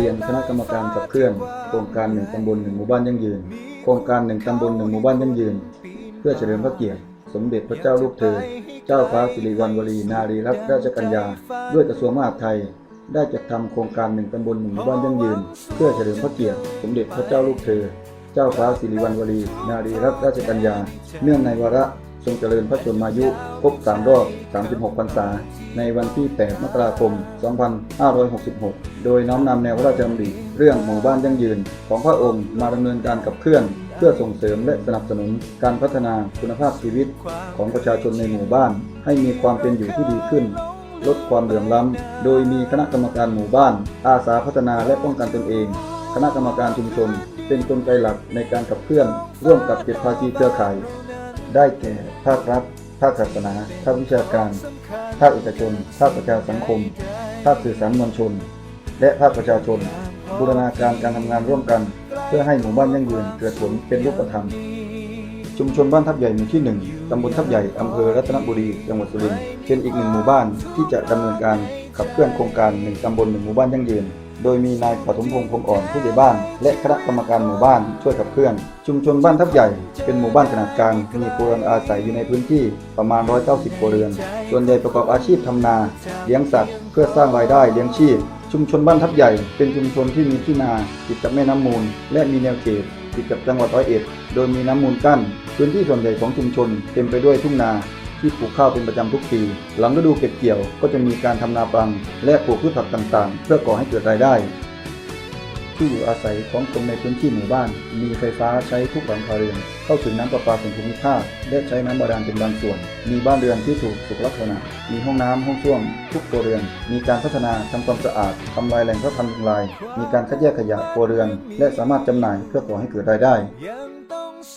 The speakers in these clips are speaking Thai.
รียนคณะกรรมการขับเคลื่อนโครงการหนึ่งตำบลหนึ่งหมู่บ้านยั่งยืน โครงการหนึ่งตำบลหนึ่งหมู่บ้านยั่งยืน เพื่อเฉลิมพระเกียรติ สมเด็จพระเจ้าลูกเธอ เจ้าฟ้าสิริวัณวรีนารีรัตนราชกัญญา ด้วยกระทรวงมหาดไทย ได้จัดทำโครงการหนึ่งตำบลหนึ่งหมู่บ้านยั่งยืน เพื่อเฉลิมพระเกียรติ สมเด็จพระเจ้าลูกเธอ เจ้าฟ้าสิริวัณวรีนารีรัตนราชกัญญา เนื่องในวาระ ทรงเจริญพระชนมายุครบ3รอบ 36 พรรษา ในวันที่ 8 มกราคม 2566 โดยน้อมนำแนวพระราชดำริเรื่องหมู่บ้านยั่งยืน ของพระองค์มาดำเนินการขับเคลื่อน เพื่อส่งเสริมและสนับสนุนการพัฒนาคุณภาพชีวิตของประชาชนในหมู่บ้าน ให้มีความเป็นอยู่ที่ดีขึ้นลดความเหลื่อมล้ำ โดยมีคณะกรรมการหมู่บ้าน อาสาพัฒนาและป้องกันตนเอง คณะกรรมการชุมชน เป็นกลไกหลักในการขับเคลื่อน ร่วมกับเจ็ดภาคีเครือข่าย ได้แก่ภาครัฐ ภาคศาสนา ภาควิชาการ ภาคเอกชน ภาคประชาสังคม ภาคสื่อสารมวลชน และภาคประชาชน บูรณาการการทำงานร่วมกัน เพื่อให้หมู่บ้านยั่งยืนเกิดผลเป็นรูปธรรม ชุมชนบ้านทับใหญ่หมู่ที่ 1ตำบลทับใหญ่อำเภอรัตนบุรี จังหวัดสุรินทร์เป็นอีกหนึ่งหมู่บ้านที่จะดำเนินการขับเคลื่อนโครงการหนึ่งตำบลหนึ่งหมู่บ้านยั่งยืน โดยมีนายปฐมพงษ์พรหมอ่อนผู้ใหญ่บ้าน และคณะกรรมการหมู่บ้านช่วยขับเคลื่อน ชุมชนบ้านทับใหญ่ เป็นหมู่บ้านขนาดกลางมีครัวเรือนอาศัยอยู่ในพื้นที่ประมาณ 190ครัวเรือน ส่วนใหญ่ประกอบอาชีพทำนา เลี้ยงสัตว์ เพื่อสร้างรายได้เลี้ยงชีพ ชุมชนบ้านทับใหญ่ เป็นชุมชนที่มีที่นาติดกับแม่น้ำมูล และมีแนวเขตติดกับจังหวัดร้อยเอ็ด โดยมีน้ำมูลกั้น พื้นที่ส่วนใหญ่ของชุมชนเต็มไปด้วยทุ่งนา ที่ปลูกข้าวเป็นประจำทุกปี หลังฤดูเก็บเกี่ยวก็จะมีการทำนาปลัง และปลูกพืชผักต่างๆ เพื่อก่อให้เกิดรายได้ ที่อยู่อาศัยของคนในพื้นที่หมู่บ้าน มีไฟฟ้าใช้ทุกหลังคาเรือน เข้าถึงน้ำประปาส่วนภูมิภาคและใช้น้ำบาดาลเป็นบางส่วน มีบ้านเรือนที่ถูกสุขลักษณะ มีห้องน้ำห้องส้วมทุกครัวเรือน มีการพัฒนาทำความสะอาดทำลายแหล่งพาะพันธุ์ลาย มีการคัดแยกขยะครัวเรือน และสามารถจำหน่ายเพื่อก่อให้เกิดรายได้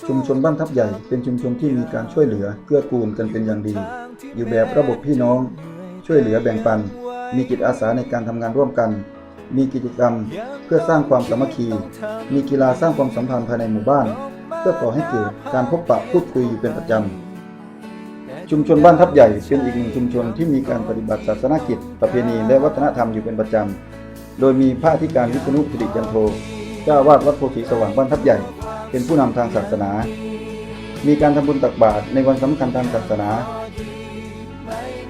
ชุมชนบ้านทับใหญ่เป็นชุมชนที่มีการช่วยเหลือเกื้อกูลกันเป็นอย่างดี อยู่แบบระบบพี่น้อง ช่วยเหลือแบ่งปัน มีจิตอาสาในการทำงานร่วมกัน มีกิจกรรมเพื่อสร้างความสามัคคี มีกีฬาสร้างความสัมพันธ์ภายในหมู่บ้าน เพื่อก่อให้เกิดการพบปะพูดคุยอยู่เป็นประจำ ชุมชนบ้านทับใหญ่เป็นอีกหนึ่งชุมชนที่มีการปฏิบัติศาสนกิจ ประเพณีและวัฒนธรรมอยู่เป็นประจำ โดยมีพระอธิการวิษณุสิริจันโทเจ้าวาดวัดโพธิสว่างบ้านทับใหญ่ เป็นผู้นำทางศาสนา มีการทำบุญตักบาตรในวันสำคัญทางศาสนา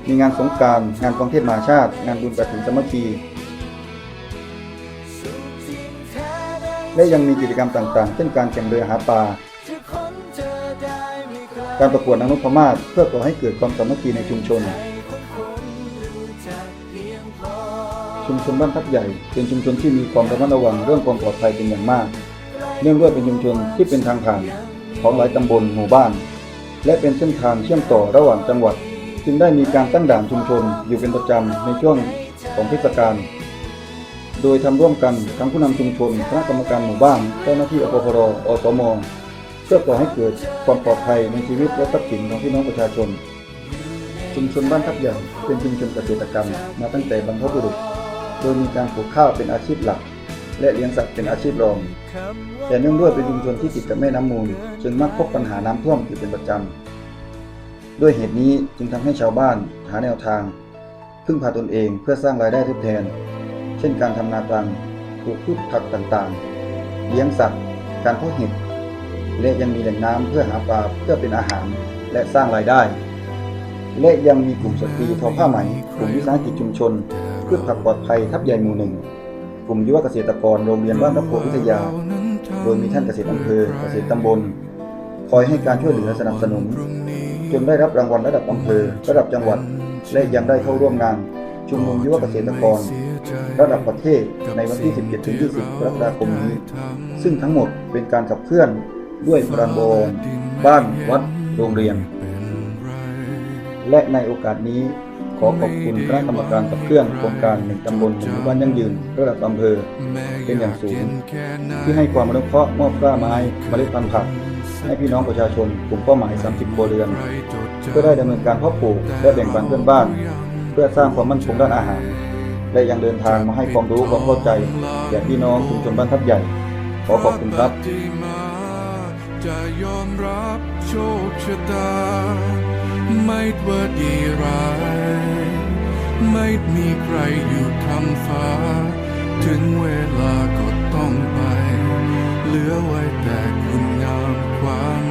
มีงานสงกราร งานกองเทศมหาชาติ งานบุญกระถิ่นสามัคคี และยังมีกิจกรรมต่างๆ เช่นการแข่งเรือหาปลา การประกวดนางนพมาศเพื่อก่อให้เกิดความสามัคคีในชุมชน ชุมชนบ้านทับใหญ่ เป็นชุมชนที่มีความระมัดระวังเรื่องความปลอดภัยเป็นอย่างมาก เนื่องด้วยเป็นชุมชนที่เป็นทางผ่านของหลายตำบลหมู่บ้าน และเป็นเส้นทางเชื่อมต่อระหว่างจังหวัด จึงได้มีการตั้งด่านชุมชนอยู่เป็นประจำในช่วงของเทศกาล โดยทำร่วมกันทั้งผู้นำชุมชนคณะกรรมการหมู่บ้านเจ้าหน้าที่อปพรอสมเพื่อก่อให้เกิดความปลอดภัยในชีวิตและทรัพย์สินของพี่น้องประชาชน ชุมชนบ้านทับใหญ่เป็นชุมชนเกษตรกรรม มาตั้งแต่บรรพบุรุษ โดยมีการปลูกข้าวเป็นอาชีพหลัก และเลี้ยงสัตว์เป็นอาชีพรอง แต่เนื่องด้วยเป็นชุมชนที่ติดกับแม่น้ำมูล จึงมักพบปัญหาน้ำท่วมอยู่เป็นประจำด้วยเหตุนี้จึงทำให้ชาวบ้านหาแนวทางพึ่งพาตนเองเพื่อสร้างรายได้ทดแทน ช่นการทำนาปลังปลูกพืชผักต่างๆ เลี้ยงสัตว์ การเพาะเห็ด และยังมีแหล่งน้ำเพื่อหาปลาเพื่อเป็นอาหารและสร้างรายได้ และยังมีกลุ่มสตรีทอผ้าไหม กลุ่มวิสาหกิจชุมชนเพื่อผักปลอดภัยทับใหญ่หมู่หนึ่ง กลุ่มยุวเกษตรกรโรงเรียนบ้านรัพโพวิทยา โดยมีท่านเกษตรอำเภอ เกษตรตำบล คอยให้การช่วยเหลือสนับสนุน จนได้รับรางวัลระดับอำเภอ ระดับจังหวัด และยังได้เข้าร่วมงานชุมนุมยุวเกษตรกร ระดับประเทศในวันที่ 17-20 กรกฎาคมนี้ ซึ่งทั้งหมดเป็นการขับเคลื่อนด้วยพลังบวรบ้านวัดโรงเรียน และในโอกาสนี้ขอขอบคุณคณะกรรมการขับเคลื่อนโครงการหนึ่งตำบลหนึ่งหมู่บ้านยั่งยืนระดับอำเภอเป็นอย่างสูง ที่ให้ความอนุเคราะห์มอบกล้าไม้เมล็ดพันธุ์ผัก ให้พี่น้องประชาชนกลุ่มเป้าหมาย 30ครัวเรือนเพื่อได้ดำเนินการเพาะปลูกและแบ่งปันเพื่อนบ้าน เพื่อสร้างความมั่นคงด้านอาหาร และยังเดินทางมาให้ความรู้ความเข้าใจแก่พี่น้องชุมชนบ้านทับใหญ่ ขอขอบคุณครับ จะยอมรับโชคชะตา ไม่ว่าดีร้าย ไม่มีใครอยู่ทำฟ้า ถึงเวลาก็ต้องไป เหลือไว้แต่คุณงามความ